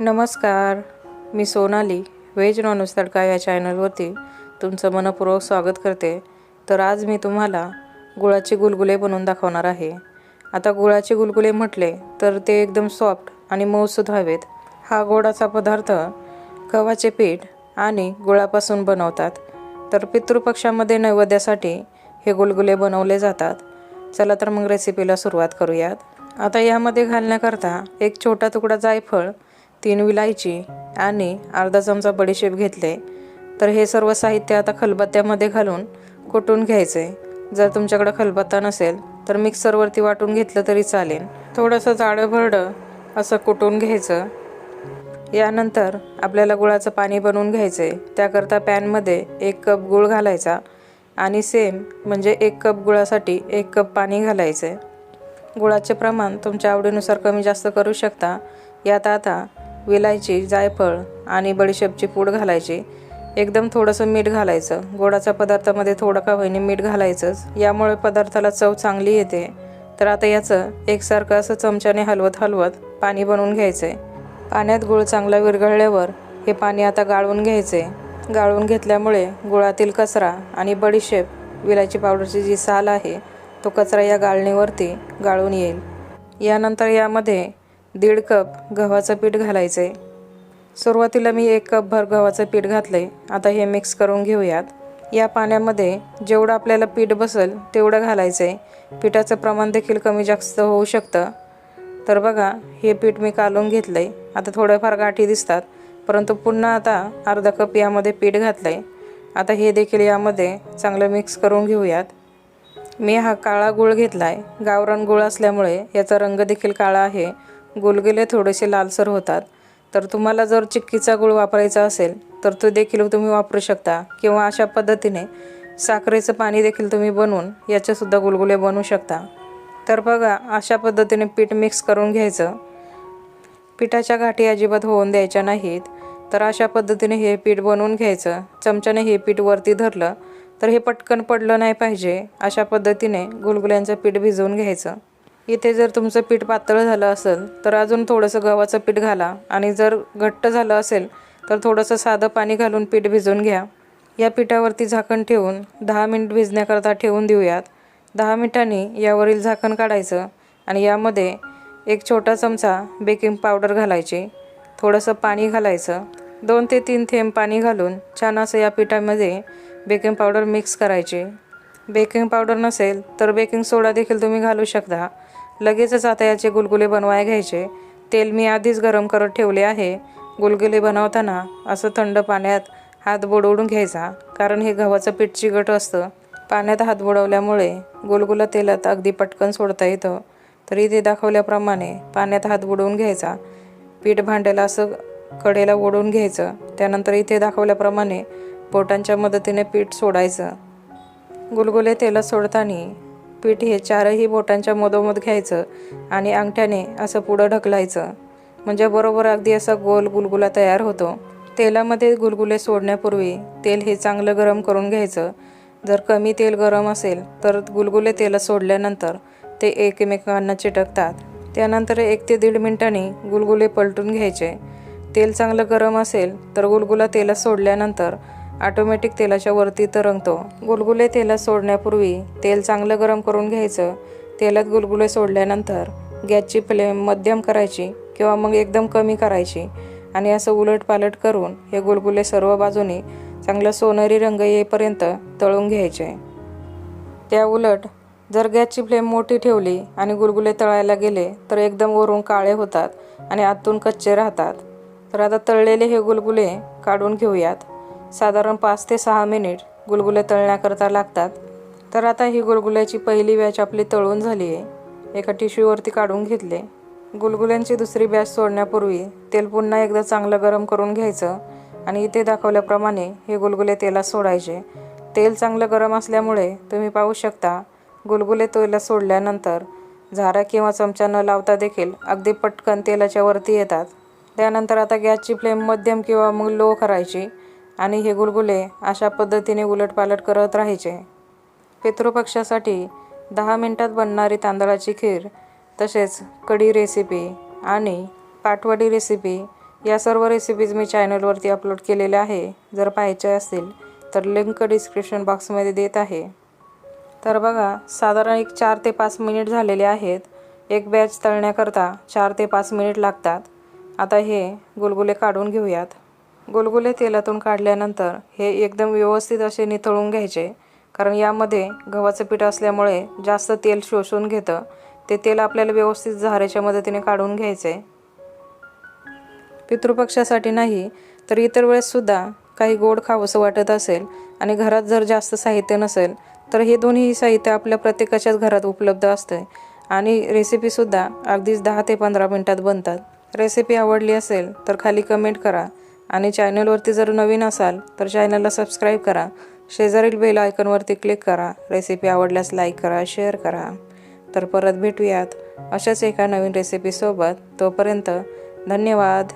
नमस्कार मी Sonali veg non veg तडका या चॅनलवरती तुमचं मनपूर्वक स्वागत करते. तर आज मी तुम्हाला गुळाचे गुलगुले बनवून दाखवणार आहे. आता गुळाचे गुलगुले म्हटले तर ते एकदम सॉफ्ट आणि मऊसूद हवेत. हा गोडाचा पदार्थ गव्हाचे पीठ आणि गुळापासून बनवतात. तर पितृपक्षामध्ये नैवेद्यासाठी हे गुलगुले बनवले जातात. चला तर मग रेसिपीला सुरुवात करूयात. आता यामध्ये घालण्याकरता एक छोटा तुकडा जायफळ तीन विलायची आणि अर्धा चमचा बडीशेप घेतले. तर हे सर्व साहित्य आता खलबत्त्यामध्ये घालून कुटून घ्यायचे. जर तुमच्याकडं खलबत्ता नसेल तर मिक्सरवरती वाटून घेतलं तरी चालेल. थोडंसं जाडं भरडं असं कुटून घ्यायचं. यानंतर आपल्याला गुळाचं पाणी बनवून घ्यायचं. आहे त्याकरता पॅनमध्ये एक कप गूळ घालायचा आणि सेम म्हणजे एक कप गुळासाठी एक कप पाणी घालायचं. आहे गुळाचे प्रमाण तुमच्या आवडीनुसार कमी जास्त करू शकता. यात आता विलायची जायफळ आणि बडीशेपची पूड घालायची. एकदम थोडंसं मीठ घालायचं. गोडाच्या पदार्थामध्ये थोडं का होईने मीठ घालायचंच. यामुळे पदार्थाला चव चांगली येते. तर आता याचं एकसारखं असं चमच्याने हलवत हलवत पाणी बनवून घ्यायचं. आहे पाण्यात गुळ चांगला विरघळल्यावर हे पाणी आता गाळून घ्यायचे. गाळून घेतल्यामुळे गुळातील कचरा आणि बडीशेप विलायची पावडरची जी साल आहे तो कचरा या गाळणीवरती गाळून येईल. यानंतर यामध्ये दीड कप गव्हाचं पीठ घालायचं. आहे सुरुवातीला मी एक कप भर गव्हाचं पीठ घातलं आहे आता हे मिक्स करून घेऊयात. या पाण्यामध्ये जेवढं आपल्याला पीठ बसेल तेवढं घालायचं आहे पिठाचं प्रमाण देखील कमी जास्त होऊ शकतं. तर बघा हे पीठ मी कालून घेतलं आहे आता थोड्याफार गाठी दिसतात परंतु पुन्हा आता अर्धा कप यामध्ये पीठ घातलं आहे आता हे देखील यामध्ये चांगलं मिक्स करून घेऊयात. मी हा काळा गूळ घेतला आहे गावरान गूळ असल्यामुळे याचा रंग देखील काळा आहे. गुलगुले थोडेसे लालसर होतात. तर तुम्हाला जर चिक्कीचा गूळ वापरायचा असेल तर तो देखील तुम्ही वापरू शकता किंवा अशा पद्धतीने साखरेचं पाणी देखील तुम्ही बनवून याचेसुद्धा गुलगुले बनवू शकता. तर बघा अशा पद्धतीने पीठ मिक्स करून घ्यायचं. पिठाच्या गाठी अजिबात होऊन द्यायच्या नाहीत. तर अशा पद्धतीने हे पीठ बनवून घ्यायचं. चमच्याने हे पीठ वरती धरलं तर हे पटकन पडलं नाही पाहिजे. अशा पद्धतीने गुलगुल्यांचं पीठ भिजवून घ्यायचं. इथे जर तुमचं पीठ पातळ झालं असेल तर अजून थोडंसं गव्हाचं पीठ घाला. आणि जर घट्ट झालं असेल तर थोडंसं साधं पाणी घालून पीठ भिजवून घ्या. या पिठावरती झाकण ठेवून दहा मिनिट भिजण्याकरता ठेवून देऊयात. दहा मिनिटांनी यावरील झाकण काढायचं आणि यामध्ये एक छोटा चमचा बेकिंग पावडर घालायची. थोडंसं पाणी घालायचं. दोन ते तीन थेंब पाणी घालून छान असं या पिठामध्ये बेकिंग पावडर मिक्स करायची. बेकिंग पावडर नसेल तर बेकिंग सोडा देखील तुम्ही घालू शकता. लगेचच आता याचे गुलगुले बनवाय घ्यायचे. तेल मी आधीच गरम करत ठेवले आहे. गुलगुले बनवताना असं थंड पाण्यात हात बुडवून घ्यायचा कारण हे गव्हाचं पीठ चिकट असतं. पाण्यात हात बुडवल्यामुळे गुलगुला तेलात अगदी पटकन सोडता येतं. तर इथे दाखवल्याप्रमाणे पाण्यात हात बुडवून घ्यायचा. पीठ भांड्याला असं कडेला ओढून घ्यायचं. त्यानंतर इथे दाखवल्याप्रमाणे बोटांच्या मदतीने पीठ सोडायचं. गुलगुले तेलात सोडताना पीठ हे चारही बोटांच्या मधोमध घ्यायचं आणि अंगठ्याने असं पुढं ढकलायचं. म्हणजे बरोबर अगदी असा गोल गुलगुला तयार होतो. तेलामध्ये गुलगुले सोडण्यापूर्वी तेल हे चांगलं गरम करून घ्यायचं. जर कमी तेल गरम असेल तर गुलगुले तेलात सोडल्यानंतर ते एकमेकांना चिटकतात. त्यानंतर एक ते दीड मिनिटांनी गुलगुले पलटून घ्यायचे. तेल चांगलं गरम असेल तर गुलगुला तेलात सोडल्यानंतर ऑटोमॅटिक तेलाच्या वरती तरंगतो गुलगुले तेलात सोडण्यापूर्वी तेल चांगलं गरम करून घ्यायचं. तेलात गुलगुले सोडल्यानंतर गॅसची फ्लेम मध्यम करायची किंवा मग एकदम कमी करायची आणि असं उलट पालट करून हे गुलगुले सर्व बाजूने चांगलं सोनेरी रंग येईपर्यंत तळून घ्यायचे. त्या उलट जर गॅसची फ्लेम मोठी ठेवली आणि गुलगुले तळायला गेले तर एकदम वरून काळे होतात आणि आतून कच्चे राहतात. तर आता तळलेले हे गुलगुले काढून घेऊयात. साधारण पाच ते सहा मिनिट गुलगुले तळण्याकरता लागतात. तर आता ही गुलगुल्याची पहिली बॅच आपली तळून झाली आहे. एका टिश्यूवरती काढून घेतले. गुलगुल्यांची दुसरी बॅच सोडण्यापूर्वी तेल पुन्हा एकदा चांगलं गरम करून घ्यायचं आणि इथे दाखवल्याप्रमाणे हे गुलगुले तेलात सोडायचे. तेल चांगलं गरम असल्यामुळे तुम्ही पाहू शकता गुलगुले तेलात सोडल्यानंतर झारा किंवा चमचा न लावता देखील अगदी पटकन तेलाच्या वरती येतात. त्यानंतर आता गॅसची फ्लेम मध्यम किंवा मग लो करायची. आणि हे गुलगुले अशा पद्धतीने उलटपालट करत राहायचे. पितृपक्षासाठी दहा मिनटात बनणारी तांदळाची खीर तसेच कढी रेसिपी आणि पाटवडी रेसिपी या सर्व रेसिपीज मी चॅनलवरती अपलोड केलेल्या आहे. जर पाहायचे असतील तर लिंक डिस्क्रिप्शन बॉक्समध्ये देत आहे. तर बघा साधारण एक चार ते पाच मिनिट झालेले आहेत. एक बॅच तळण्याकरता चार ते पाच मिनिट लागतात. आता हे गुलगुले काढून घेऊयात. गुलगुले तेलातून काढल्यानंतर हे एकदम व्यवस्थित असे निथळून घ्यायचे कारण यामध्ये गव्हाचं पीठ असल्यामुळे जास्त तेल शोषून घेतं. ते तेल आपल्याला व्यवस्थित झाऱ्याच्या मदतीने काढून घ्यायचे. पितृपक्षासाठी नाही तर इतर वेळेससुद्धा काही गोड खावंसं वाटत असेल आणि घरात जर जास्त साहित्य नसेल तर हे दोन्ही साहित्य आपल्या प्रत्येकाच्याच घरात उपलब्ध असते आणि रेसिपीसुद्धा अगदीच दहा ते पंधरा मिनटात बनतात. रेसिपी आवडली असेल तर खाली कमेंट करा. आणि चॅनलवरती जर नवीन असाल तर चॅनलला सबस्क्राईब करा. शेजारील बेल आयकॉनवरती क्लिक करा. रेसिपी आवडल्यास लाईक करा शेअर करा. तर परत भेटूयात अशाच एका नवीन रेसिपीसोबत तोपर्यंत धन्यवाद.